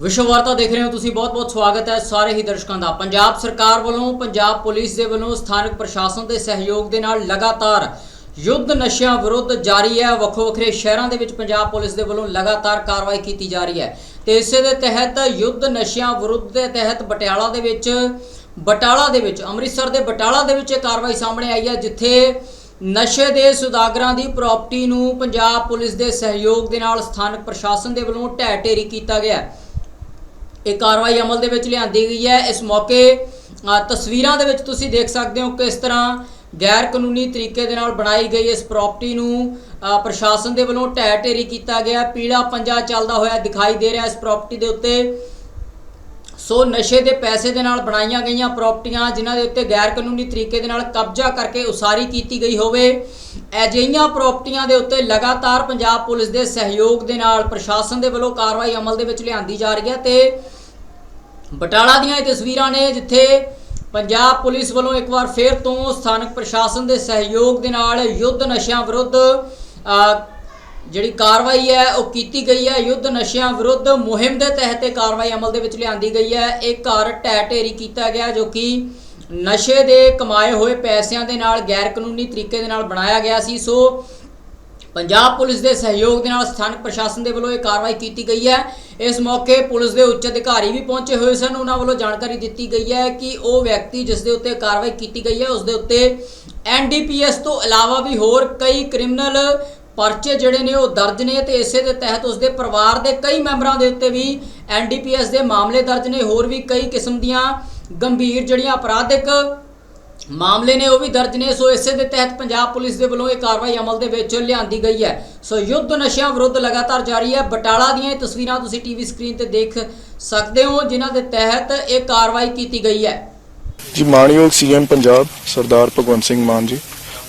ਵਿਸ਼ਵ ਵਾਰਤਾ ਦੇਖ ਰਹੇ ਹੋ ਤੁਸੀਂ ਬਹੁਤ-ਬਹੁਤ ਸਵਾਗਤ ਹੈ ਸਾਰੇ ਹੀ ਦਰਸ਼ਕਾਂ ਦਾ। ਪੰਜਾਬ ਸਰਕਾਰ ਵੱਲੋਂ, ਪੰਜਾਬ ਪੁਲਿਸ ਦੇ ਵੱਲੋਂ ਸਥਾਨਕ ਪ੍ਰਸ਼ਾਸਨ ਦੇ ਸਹਿਯੋਗ ਦੇ ਨਾਲ ਲਗਾਤਾਰ ਯੁੱਧ ਨਸ਼ਿਆਂ ਵਿਰੁੱਧ ਜਾਰੀ ਹੈ। ਵੱਖੋ ਵੱਖਰੇ ਸ਼ਹਿਰਾਂ ਦੇ ਵਿੱਚ ਪੰਜਾਬ ਪੁਲਿਸ ਦੇ ਵੱਲੋਂ ਲਗਾਤਾਰ ਕਾਰਵਾਈ ਕੀਤੀ ਜਾ ਰਹੀ ਹੈ। ਤੇ ਇਸੇ ਦੇ ਤਹਿਤ ਯੁੱਧ ਨਸ਼ਿਆਂ ਵਿਰੁੱਧ ਦੇ ਤਹਿਤ ਪਟਿਆਲਾ ਦੇ ਵਿੱਚ, ਬਟਾਲਾ ਦੇ ਵਿੱਚ, ਅੰਮ੍ਰਿਤਸਰ ਦੇ ਬਟਾਲਾ ਦੇ ਵਿੱਚ ਇਹ ਕਾਰਵਾਈ ਸਾਹਮਣੇ ਆਈ ਹੈ, ਜਿੱਥੇ ਨਸ਼ੇ ਦੇ ਸੁਦਾਗਰਾਂ ਦੀ ਪ੍ਰਾਪਰਟੀ ਨੂੰ ਪੰਜਾਬ ਪੁਲਿਸ ਦੇ ਸਹਿਯੋਗ ਦੇ ਨਾਲ ਸਥਾਨਕ ਪ੍ਰਸ਼ਾਸਨ ਦੇ ਵੱਲੋਂ ਢਹਿ ਢੇਰੀ ਕੀਤਾ ਗਿਆ। ਹੈ ਇਹ ਕਾਰਵਾਈ ਅਮਲ ਦੇ ਵਿੱਚ ਲਿਆਂਦੀ ਗਈ ਹੈ। ਇਸ ਮੌਕੇ ਤਸਵੀਰਾਂ ਦੇ ਵਿੱਚ ਤੁਸੀਂ ਦੇਖ ਸਕਦੇ ਹੋ ਕਿਸ ਤਰ੍ਹਾਂ ਗੈਰ ਕਾਨੂੰਨੀ ਤਰੀਕੇ ਦੇ ਨਾਲ ਬਣਾਈ ਗਈ ਇਸ ਪ੍ਰਾਪਰਟੀ ਨੂੰ। ਪ੍ਰਸ਼ਾਸਨ ਦੇ ਵੱਲੋਂ ਢਹਿ ਢੇਰੀ ਕੀਤਾ ਗਿਆ। ਪੀਲਾ ਪੰਜਾ ਚੱਲਦਾ ਹੋਇਆ ਦਿਖਾਈ ਦੇ ਰਿਹਾ ਇਸ ਪ੍ਰਾਪਰਟੀ ਦੇ ਉੱਤੇ। ਸੋ ਨਸ਼ੇ ਦੇ ਪੈਸੇ ਦੇ ਨਾਲ ਬਣਾਈਆਂ ਗਈਆਂ ਪ੍ਰਾਪਰਟੀਆਂ, ਜਿਨ੍ਹਾਂ ਦੇ ਉੱਤੇ ਗੈਰ ਕਾਨੂੰਨੀ ਤਰੀਕੇ ਦੇ ਨਾਲ ਕਬਜ਼ਾ ਕਰਕੇ ਉਸਾਰੀ ਕੀਤੀ ਗਈ ਹੋਵੇ, ਅਜਿਹੀਆਂ ਪ੍ਰਾਪਰਟੀਆਂ ਦੇ ਉੱਤੇ ਲਗਾਤਾਰ ਪੰਜਾਬ ਪੁਲਿਸ ਦੇ ਸਹਿਯੋਗ ਦੇ ਨਾਲ ਪ੍ਰਸ਼ਾਸਨ ਦੇ ਵੱਲੋਂ ਕਾਰਵਾਈ ਅਮਲ ਦੇ ਵਿੱਚ ਲਿਆਂਦੀ ਜਾ ਰਹੀ ਹੈ ਤੇ ਬਟਾਲਾ ਦੀਆਂ ਇਹ ਤਸਵੀਰਾਂ ਨੇ ਜਿੱਥੇ ਪੰਜਾਬ ਪੁਲਿਸ ਵੱਲੋਂ ਇੱਕ ਵਾਰ ਫੇਰ ਤੋਂ ਸਥਾਨਕ ਪ੍ਰਸ਼ਾਸਨ ਦੇ ਸਹਿਯੋਗ ਦੇ ਨਾਲ ਯੁੱਧ ਨਸ਼ਿਆਂ ਵਿਰੁੱਧ ਜਿਹੜੀ ਕਾਰਵਾਈ ਹੈ, ਉਹ ਕੀਤੀ ਗਈ ਹੈ। ਯੁੱਧ ਨਸ਼ਿਆਂ ਵਿਰੁੱਧ ਮੁਹਿੰਮ ਦੇ ਤਹਿਤ ਇਹ ਕਾਰਵਾਈ ਅਮਲ ਦੇ ਵਿੱਚ ਲਿਆਂਦੀ ਗਈ ਹੈ। ਇਹ ਘਰ ਢਹਿ ਢੇਰੀ ਕੀਤਾ ਗਿਆ, ਜੋ ਕਿ ਨਸ਼ੇ ਦੇ ਕਮਾਏ ਹੋਏ ਪੈਸਿਆਂ ਦੇ ਨਾਲ ਗੈਰ ਕਾਨੂੰਨੀ ਤਰੀਕੇ ਦੇ ਨਾਲ ਬਣਾਇਆ ਗਿਆ ਸੀ। ਸੋ ਪੰਜਾਬ ਪੁਲਿਸ ਦੇ ਸਹਿਯੋਗ ਦੇ ਨਾਲ ਸਥਾਨਕ ਪ੍ਰਸ਼ਾਸਨ ਦੇ ਵੱਲੋਂ ਇਹ ਕਾਰਵਾਈ ਕੀਤੀ ਗਈ ਹੈ। ਇਸ ਮੌਕੇ ਪੁਲਿਸ ਦੇ ਉੱਚ ਅਧਿਕਾਰੀ ਵੀ ਪਹੁੰਚੇ ਹੋਏ ਸਨ। ਉਹਨਾਂ ਵੱਲੋਂ ਜਾਣਕਾਰੀ ਦਿੱਤੀ ਗਈ ਹੈ ਕਿ ਉਹ ਵਿਅਕਤੀ ਜਿਸ ਦੇ ਉੱਤੇ ਕਾਰਵਾਈ ਕੀਤੀ ਗਈ ਹੈ, ਉਸ ਦੇ ਉੱਤੇ ਐਨਡੀਪੀਐਸ ਤੋਂ ਇਲਾਵਾ ਵੀ ਹੋਰ ਕਈ ਕ੍ਰਿਮੀਨਲ ਪਰਚੇ ਜਿਹੜੇ ਨੇ ਉਹ ਦਰਜ ਨੇ ਤੇ ਇਸੇ ਦੇ ਤਹਿਤ ਉਸ ਦੇ ਪਰਿਵਾਰ ਦੇ ਕਈ ਮੈਂਬਰਾਂ ਦੇ ਉੱਤੇ ਵੀ ਐਨਡੀਪੀਐਸ ਦੇ ਮਾਮਲੇ ਦਰਜ ਨੇ। ਹੋਰ ਵੀ ਕਈ ਕਿਸਮ ਦੀਆਂ ਗੰਭੀਰ ਜਿਹੜੀਆਂ ਅਪਰਾਧਿਕ ਮਾਮਲੇ ਨੇ ਉਹ ਵੀ ਦਰਜ ਨੇ, ਸੋ ਇਸੇ ਦੇ ਤਹਿਤ ਪੰਜਾਬ ਪੁਲਿਸ ਦੇ ਵੱਲੋਂ ਇਹ ਕਾਰਵਾਈ ਅਮਲ ਦੇ ਵਿੱਚ ਲਿਆਂਦੀ ਗਈ ਹੈ। ਸੋ ਯੁੱਧ ਨਸ਼ਿਆਂ ਵਿਰੁੱਧ ਲਗਾਤਾਰ ਜਾਰੀ ਹੈ। ਬਟਾਲਾ ਦੀਆਂ ਇਹ ਤਸਵੀਰਾਂ ਤੁਸੀਂ ਟੀਵੀ ਸਕਰੀਨ ਤੇ ਦੇਖ ਸਕਦੇ ਹੋ, ਜਿਨ੍ਹਾਂ ਦੇ ਤਹਿਤ ਇਹ ਕਾਰਵਾਈ ਕੀਤੀ ਗਈ ਹੈ। ਜੀ ਮਾਨਯੋਗ ਸੀਐਮ ਪੰਜਾਬ ਸਰਦਾਰ ਭਗਵੰਤ ਸਿੰਘ ਮਾਨ ਜੀ,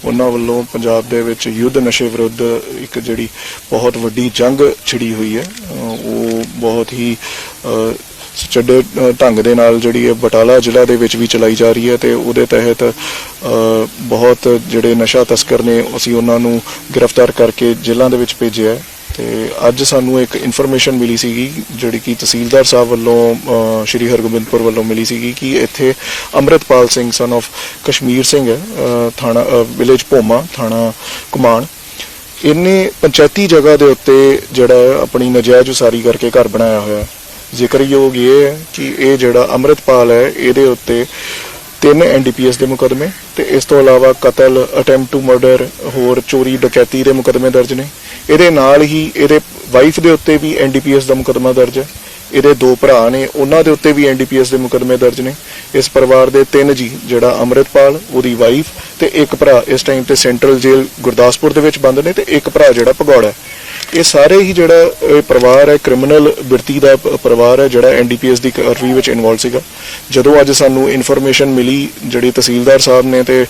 ਉਹਨਾਂ ਵੱਲੋਂ ਪੰਜਾਬ ਦੇ ਵਿੱਚ ਯੁੱਧ ਨਸ਼ੇ ਵਿਰੁੱਧ ਇੱਕ ਜਿਹੜੀ ਬਹੁਤ ਵੱਡੀ ਜੰਗ ਛਿੜੀ ਹੋਈ ਹੈ। ਉਹ ਬਹੁਤ ਹੀ ਅਹ, ਢੰਗ ਦੇ ਨਾਲ ਜਿਹੜੀ ਹੈ ਬਟਾਲਾ ਜ਼ਿਲ੍ਹਾ ਦੇ ਵਿੱਚ ਵੀ ਚਲਾਈ ਜਾ ਰਹੀ ਹੈ ਤੇ ਉਹਦੇ ਤਹਿਤ ਬਹੁਤ ਜਿਹੜੇ ਨਸ਼ਾ ਤਸਕਰ ਨੇ ਅਸੀਂ ਉਹਨਾਂ ਨੂੰ ਗ੍ਰਿਫਤਾਰ ਕਰਕੇ ਜੇਲ੍ਹਾਂ ਦੇ ਵਿੱਚ ਭੇਜਿਆ ਹੈ। ਤੇ ਅੱਜ ਸਾਨੂੰ ਇੱਕ ਇਨਫੋਰਮੇਸ਼ਨ ਮਿਲੀ ਸੀਗੀ ਜਿਹੜੀ ਕਿ ਤਹਿਸੀਲਦਾਰ ਸਾਹਿਬ ਵੱਲੋਂ ਸ਼੍ਰੀ ਹਰਗੋਬਿੰਦਪੁਰ ਵੱਲੋਂ ਮਿਲੀ ਸੀਗੀ ਕਿ ਇੱਥੇ ਅੰਮ੍ਰਿਤਪਾਲ ਸਿੰਘ ਸਨ of ਕਸ਼ਮੀਰ ਸਿੰਘ ਹੈ ਥਾਣਾ ਵਿਲੇਜ ਭੋਮਾ ਥਾਣਾ ਕੁਮਾਨ ਇਹਨੇ ਪੰਚਾਇਤੀ ਜਗ੍ਹਾ ਦੇ ਉੱਤੇ ਜਿਹੜਾ ਹੈ ਆਪਣੀ ਨਜਾਇਜ਼ ਉਸਾਰੀ ਕਰਕੇ ਘਰ ਬਣਾਇਆ ਹੋਇਆ ਜ਼ਿਕਰਯੋਗ ਇਹ ਕਿ ਇਹ ਜਿਹੜਾ ਅੰਮ੍ਰਿਤਪਾਲ ਹੈ, ਇਹਦੇ ਉੱਤੇ ਤਿੰਨ ਐਨਡੀਪੀਐਸ ਦੇ ਮੁਕਦਮੇ ਤੇ ਇਸ ਤੋਂ ਇਲਾਵਾ ਕਤਲ ਅਟੈਂਪਟ ਟੂ ਮਰਡਰ ਹੋਰ ਚੋਰੀ, ਡਕੈਤੀ ਦੇ ਮੁਕਦਮੇ ਦਰਜ ਨੇ। ਇਹਦੇ ਨਾਲ ਹੀ ਇਹਦੇ ਵਾਈਫ ਦੇ ਉੱਤੇ ਵੀ ਐਨਡੀਪੀਐਸ ਦਾ ਮੁਕਦਮਾ ਦਰਜ ਹੈ। ਇਹਦੇ ਦੋ ਭਰਾ ਨੇ, ਉਹਨਾਂ ਦੇ ਉੱਤੇ ਵੀ ਐਨਡੀਪੀਐਸ ਦੇ ਮੁਕਦਮੇ ਦਰਜ ਨੇ। ਇਸ ਪਰਿਵਾਰ ਦੇ ਤਿੰਨ ਜੀ, ਜਿਹੜਾ ਅੰਮ੍ਰਿਤਪਾਲ, ਉਹਦੀ ਵਾਈਫ ਤੇ ਇੱਕ ਭਰਾ ਇਸ ਟਾਈਮ ਤੇ ਸੈਂਟਰਲ ਜੇਲ੍ਹ ਗੁਰਦਾਸਪੁਰ ਦੇ ਵਿੱਚ ਬੰਦ ਨੇ ਤੇ ਇੱਕ ਭਰਾ ਜਿਹੜਾ ਭਗੌੜਾ ਇਹ ਸਾਰੇ ਹੀ ਜਿਹੜਾ, ਇਹ ਪਰਿਵਾਰ ਹੈ ਕ੍ਰਿਮੀਨਲ ਬਿਰਤੀ ਦਾ ਪਰਿਵਾਰ ਹੈ, ਜਿਹੜਾ ਐਨਡੀਪੀਐਸ ਦੀ ਕਾਰਵਾਈ ਵਿੱਚ ਇਨਵੋਲਵ ਸੀਗਾ। ਜਦੋਂ ਅੱਜ ਸਾਨੂੰ ਇਨਫੋਰਮੇਸ਼ਨ ਮਿਲੀ, ਜਿਹੜੀ ਤਹਿਸੀਲਦਾਰ ਸਾਹਿਬ ਨੇ ਤੇ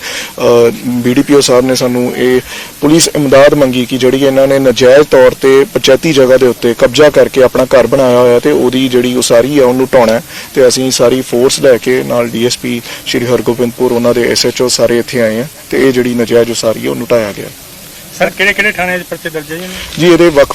ਬੀਡੀਪੀਓ ਸਾਹਿਬ ਨੇ ਸਾਨੂੰ ਇਹ ਪੁਲਿਸ ਇਮਦਾਦ ਮੰਗੀ ਕਿ ਜਿਹੜੀ ਇਹਨਾਂ ਨੇ ਨਜਾਇਜ਼ ਤੌਰ ਤੇ ਪੰਚਾਇਤੀ ਜਗ੍ਹਾ ਦੇ ਉੱਤੇ ਕਬਜ਼ਾ ਕਰਕੇ ਆਪਣਾ ਘਰ ਬਣਾਇਆ ਹੋਇਆ ਤੇ ਉਹਦੀ ਜਿਹੜੀ ਉਸਾਰੀ ਹੈ ਉਹਨੂੰ ਢਾਉਣਾ ਹੈ। ਤੇ ਅਸੀਂ ਸਾਰੀ ਫੋਰਸ ਲੈ ਕੇ ਨਾਲ ਡੀਐਸਪੀ ਸ਼੍ਰੀ ਹਰਗੋਬਿੰਦਪੁਰ, ਉਹਨਾਂ ਦੇ ਐਸਐਚਓ ਸਾਰੇ ਇੱਥੇ ਆਏ ਆ ਤੇ ਇਹ ਜਿਹੜੀ ਨਜਾਇਜ਼ ਉਸਾਰੀ ਹੈ ਉਹਨੂੰ ਢਾਇਆ ਗਿਆ। ਸਰ ਕਿਹੜੇ ਕਿਹੜੇ ਥਾਣੇ 'ਚ ਪਰਚੇ ਦਰਜ ਹੈ ਜੀ? ਜੀ ਇਹਦੇ ਵੱਖ